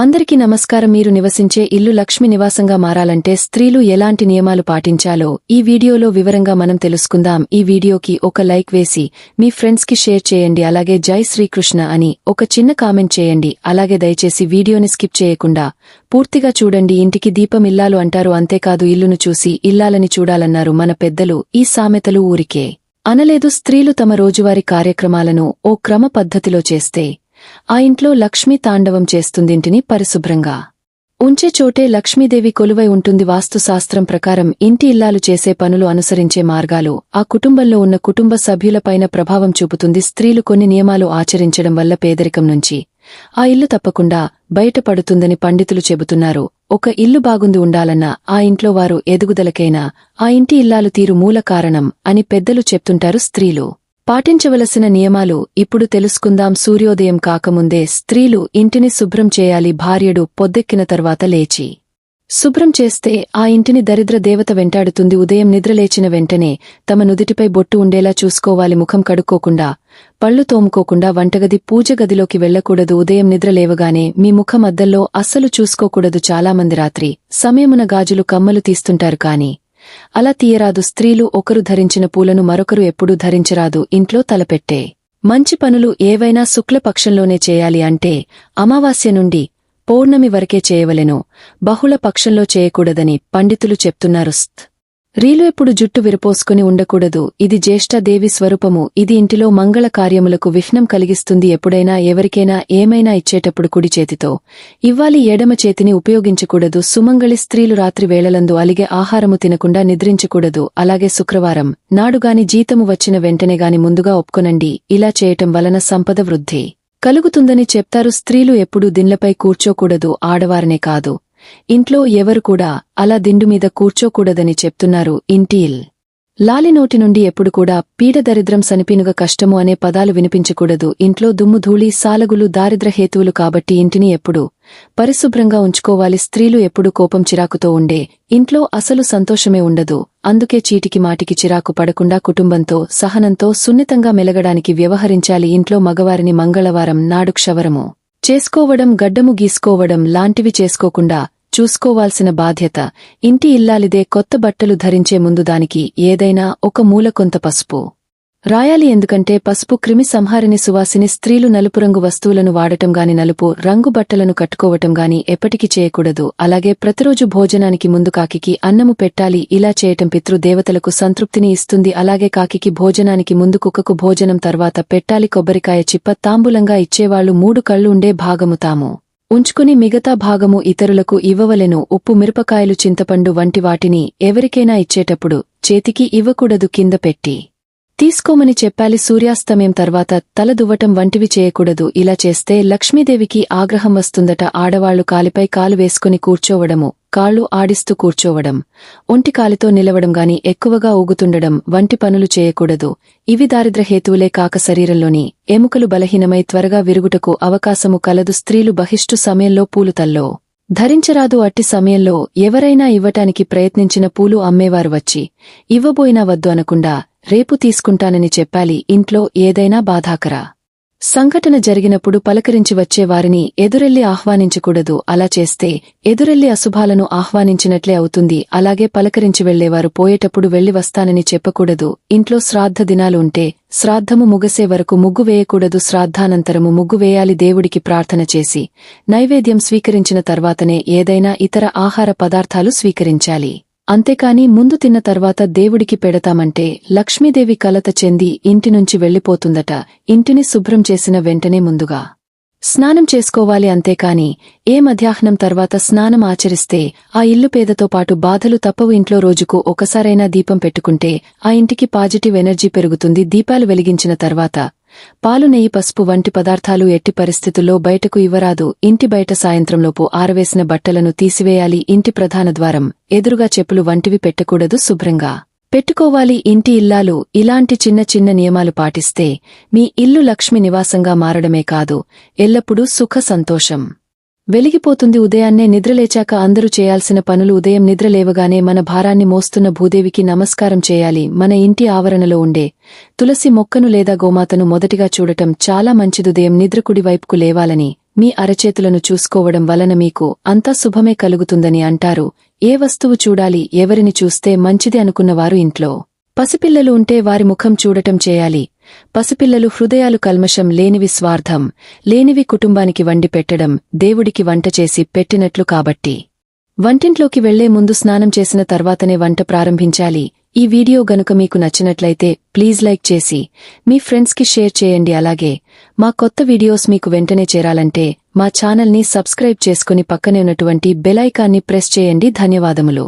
అందరికీ నమస్కారం. మీరు నివసించే ఇల్లు లక్ష్మి నివాసంగా మారాలంటే స్త్రీలు ఎలాంటి నియమాలు పాటించాలో ఈ వీడియోలో వివరంగా మనం తెలుసుకుందాం. ఈ వీడియోకి ఒక లైక్ వేసి మీ ఫ్రెండ్స్కి షేర్ చేయండి. అలాగే జై శ్రీకృష్ణ అని ఒక చిన్న కామెంట్ చేయండి. అలాగే దయచేసి వీడియోని స్కిప్ చేయకుండా పూర్తిగా చూడండి. ఇంటికి దీపం ఇల్లాలు అంటారు. అంతేకాదు ఇల్లును చూసి ఇల్లాలని చూడాలన్నారు మన పెద్దలు ఈ సామెతలు ఊరికే. అనలేదు స్త్రీలు తమ రోజువారీ కార్యక్రమాలను ఓ క్రమ పద్ధతిలో చేస్తే ఆ ఇంట్లో లక్ష్మీ తాండవం చేస్తుందింటిని పరిశుభ్రంగా. ఉంచే చోటే లక్ష్మీదేవి కొలువై ఉంటుంది వాస్తుశాస్త్రం ప్రకారం ఇంటి ఇల్లాలు చేసే పనులు అనుసరించే మార్గాలు. ఆ కుటుంబంలో ఉన్న కుటుంబ సభ్యులపైన ప్రభావం చూపుతుంది స్త్రీలు కొన్ని నియమాలు ఆచరించడం వల్ల పేదరికం నుంచి. ఆ ఇల్లు తప్పకుండా బయటపడుతుందని పండితులు చెబుతున్నారు. ఒక ఇల్లు బాగుంది ఉండాలన్నా ఆ ఇంట్లో వారు ఎదుగుదలకైనా ఆ ఇంటి ఇల్లాలు తీరు మూల కారణం అని పెద్దలు చెప్తుంటారు స్త్రీలు. పాటించవలసిన నియమాలు ఇప్పుడు తెలుసుకుందాం. సూర్యోదయం కాకముందే స్త్రీలు ఇంటిని శుభ్రం చేయాలి. భార్యడు పొద్దెక్కిన తర్వాత లేచి శుభ్రం చేస్తే ఆ ఇంటిని దరిద్ర దేవత వెంటాడుతుంది. ఉదయం నిద్రలేచిన వెంటనే తమ నుదిటిపై బొట్టు ఉండేలా చూసుకోవాలి. ముఖం కడుక్కోకుండా పళ్ళు తోముకోకుండా వంటగది పూజ గదిలోకి వెళ్ళకూడదు ఉదయం నిద్ర లేవగానే మీ ముఖం అద్దల్లో అస్సలు చూసుకోకూడదు. చాలామంది రాత్రి సమయమున గాజులు కమ్మలు తీస్తుంటారు కాని అలా తీయరాదు స్త్రీలు ఒకరు ధరించిన పూలను మరొకరు ఎప్పుడూ ధరించరాదు ఇంట్లో తలపెట్టే. మంచి పనులు ఏవైనా శుక్లపక్షంలోనే చేయాలి అంటే అమావాస్య నుండి పౌర్ణమి వరకే చేయవలెను. బహుళ పక్షంలో చేయకూడదని పండితులు చెప్తున్నారు రీలు ఎప్పుడు జుట్టు విరపోసుకుని ఉండకూడదు. ఇది జ్యేష్ఠదేవి స్వరూపము. ఇది ఇంటిలో మంగళ కార్యములకు విఘ్నం కలిగిస్తుంది. ఎప్పుడైనా ఎవరికైనా ఏమైనా ఇచ్చేటప్పుడు కుడి చేతితో. ఇవ్వాలి ఎడమ చేతిని ఉపయోగించకూడదు. సుమంగళి స్త్రీలు రాత్రి వేళలందు అలిగే ఆహారము తినకుండా నిద్రించకూడదు. అలాగే శుక్రవారం నాడుగాని జీతము వచ్చిన వెంటనే గాని ముందుగా ఒప్పుకొనండి. ఇలా చేయటం వలన సంపద వృద్ధి కలుగుతుందని చెప్తారు. స్త్రీలు ఎప్పుడూ దిన్లపై కూర్చోకూడదు. ఆడవారనే కాదు. ఇంట్లో ఎవరు కూడా అలా దిండుమీద కూర్చోకూడదని చెప్తున్నారు ఇంటీల్. లాలి నోటి నుండి ఎప్పుడు కూడా పీడ దరిద్రం సనిపినుగ కష్టము అనే పదాలు వినిపించకూడదు. ఇంట్లో దుమ్ము ధూళి సాలగులు దారిద్ర హేతువులు కాబట్టి ఇంటిని ఎప్పుడు పరిశుభ్రంగా ఉంచుకోవాలి. స్త్రీలు ఎప్పుడు కోపం చిరాకుతో ఉండే. ఇంట్లో అసలు సంతోషమే ఉండదు. అందుకే చీటికి మాటికి చిరాకు పడకుండా కుటుంబంతో సహనంతో సున్నితంగా మెలగడానికి వ్యవహరించాలి. ఇంట్లో మగవారిని మంగళవారం నాడు క్షవరము చేసుకోవడం గడ్డము గీసుకోవడం లాంటివి చేసుకోకుండా చూసుకోవాల్సిన బాధ్యత ఇంటి ఇల్లాలిదే కొత్త బట్టలు ధరించే ముందు దానికి ఏదైనా ఒక మూల కొంత పసుపు. రాయాలి ఎందుకంటే పసుపు క్రిమి సంహారిని సువాసిని స్త్రీలు నలుపు రంగు వస్తువులను వాడటం గాని నలుపు రంగు బట్టలను కట్టుకోవటం గాని ఎప్పటికీ చేయకూడదు. అలాగే ప్రతిరోజు భోజనానికి ముందు కాకికి అన్నము పెట్టాలి ఇలా చేయటం పితృదేవతలకు సంతృప్తిని ఇస్తుంది. అలాగే కాకికి భోజనానికి ముందు కుక్కకు భోజనం తర్వాత పెట్టాలి కొబ్బరికాయ చిప్ప తాంబూలంగా ఇచ్చేవాళ్ళు మూడు కళ్ళు ఉండే భాగము తాము. ఉంచుకుని మిగతా భాగము ఇతరులకు ఇవ్వవలెను. ఉప్పు మిరపకాయలు చింతపండు వంటి వాటిని ఎవరికైనా ఇచ్చేటప్పుడు చేతికి ఇవ్వకూడదు కింద పెట్టి. తీసుకోమని చెప్పాలి సూర్యాస్తమయం తర్వాత తల దువ్వటం వంటివి చేయకూడదు. ఇలా చేస్తే లక్ష్మీదేవికి ఆగ్రహం వస్తుందట. ఆడవాళ్ళు కాలిపై కాలు వేసుకుని కూర్చోవడము కాళ్ళు ఆడిస్తూ కూర్చోవడం ఒంటి కాలితో నిలవడం గాని ఎక్కువగా ఊగుతుండడం వంటి పనులు చేయకూడదు. ఇవి దారిద్రహేతువులే కాక శరీరంలోని ఎముకలు బలహీనమై త్వరగా విరుగుటకు అవకాశము కలదు. స్త్రీలు బహిష్టు సమయంలో పూలుతల్లో ధరించరాదు అట్టి సమయంలో ఎవరైనా ఇవ్వటానికి ప్రయత్నించిన పూలు అమ్మేవారు వచ్చి ఇవ్వబోయినా వద్దు అనకుండా రేపు తీసుకుంటానని చెప్పాలి. ఇంట్లో ఏదైనా బాధాకరా. సంఘటన జరిగినప్పుడు పలకరించి వచ్చేవారిని ఎదురెళ్ళి ఆహ్వానించకూడదు. అలా చేస్తే ఎదురెళ్ళి అశుభాలను ఆహ్వానించినట్లే అవుతుంది. అలాగే పలకరించి వెళ్ళేవారు పోయేటప్పుడు వెళ్ళి వస్తానని చెప్పకూడదు. ఇంట్లో శ్రాద్ధ దినాలు ఉంటే శ్రాద్ధము ముగసే వరకు ముగ్గు వేయకూడదు. శ్రాద్ధానంతరము ముగ్గు వేయాలి. దేవుడికి ప్రార్థన చేసి నైవేద్యం స్వీకరించిన తర్వాతనే ఏదైనా ఇతర ఆహార పదార్థాలు స్వీకరించాలి. అంతేకాని ముందు తిన్న తర్వాత దేవుడికి పెడతామంటే లక్ష్మీదేవి కలత చెంది ఇంటినుంచి వెళ్ళిపోతుందట ఇంటిని శుభ్రం చేసిన వెంటనే ముందుగా స్నానం చేసుకోవాలి అంతేకాని ఏ మధ్యాహ్నం తర్వాత స్నానం ఆచరిస్తే ఆ ఇల్లు పేదతో పాటు బాధలు తప్పవు. ఇంట్లో రోజుకు ఒకసారైనా దీపం పెట్టుకుంటే ఆ ఇంటికి పాజిటివ్ ఎనర్జీ పెరుగుతుంది. దీపాలు వెలిగించిన తర్వాత పాలు నెయ్యి పసుపు వంటి పదార్థాలు ఎట్టి పరిస్థితుల్లో బయటకు ఇవ్వరాదు. ఇంటి బయట సాయంత్రంలోపు ఆరవేసిన బట్టలను తీసివేయాలి. ఇంటి ప్రధాన ద్వారం. ఎదురుగా చెప్పులు వంటివి పెట్టకూడదు శుభ్రంగా. పెట్టుకోవాలి. ఇంటి ఇల్లాలు. ఇలాంటి చిన్న చిన్న నియమాలు పాటిస్తే మీ ఇల్లు లక్ష్మి నివాసంగా మారడమే కాదు. ఎల్లప్పుడూ సుఖ సంతోషం. వెలిగిపోతుంది ఉదయాన్నే నిద్రలేచాక అందరూ చేయాల్సిన పనులు ఉదయం నిద్రలేవగానే మన భారాన్ని మోస్తున్న భూదేవికి నమస్కారం చేయాలి. మన ఇంటి ఆవరణలో ఉండే తులసి మొక్కను లేదా గోమాతను మొదటిగా చూడటం చాలా మంచిదుదయం నిద్రకుడి వైపుకు లేవాలని మీ అరచేతులను చూసుకోవడం వలన మీకు అంతా శుభమే కలుగుతుందని అంటారు. ఏ వస్తువు చూడాలి ఎవరిని చూస్తే మంచిది అనుకున్నవారు ఇంట్లో. పసిపిల్లలు ఉంటే వారి ముఖం చూడటం చేయాలి. పసిపిల్లలు హృదయాలు కల్మషం లేనివి స్వార్థం లేనివి కుటుంబానికి వండి పెట్టడం దేవుడికి వంట చేసి పెట్టినట్లు కాబట్టి. వంటింట్లోకి వెళ్ళే ముందు స్నానం చేసిన తర్వాతనే వంట ప్రారంభించాలి. ఈ వీడియో గనుక మీకు నచ్చినట్లయితే ప్లీజ్ లైక్ చేసి మీ ఫ్రెండ్స్కి షేర్ చేయండి. అలాగే మా కొత్త వీడియోస్ మీకు వెంటనే చేరాలంటే మా ఛానల్ని సబ్స్క్రైబ్ చేసుకుని పక్కనే ఉన్నటువంటి బెలైకాన్ని ప్రెస్ చేయండి. ధన్యవాదములు.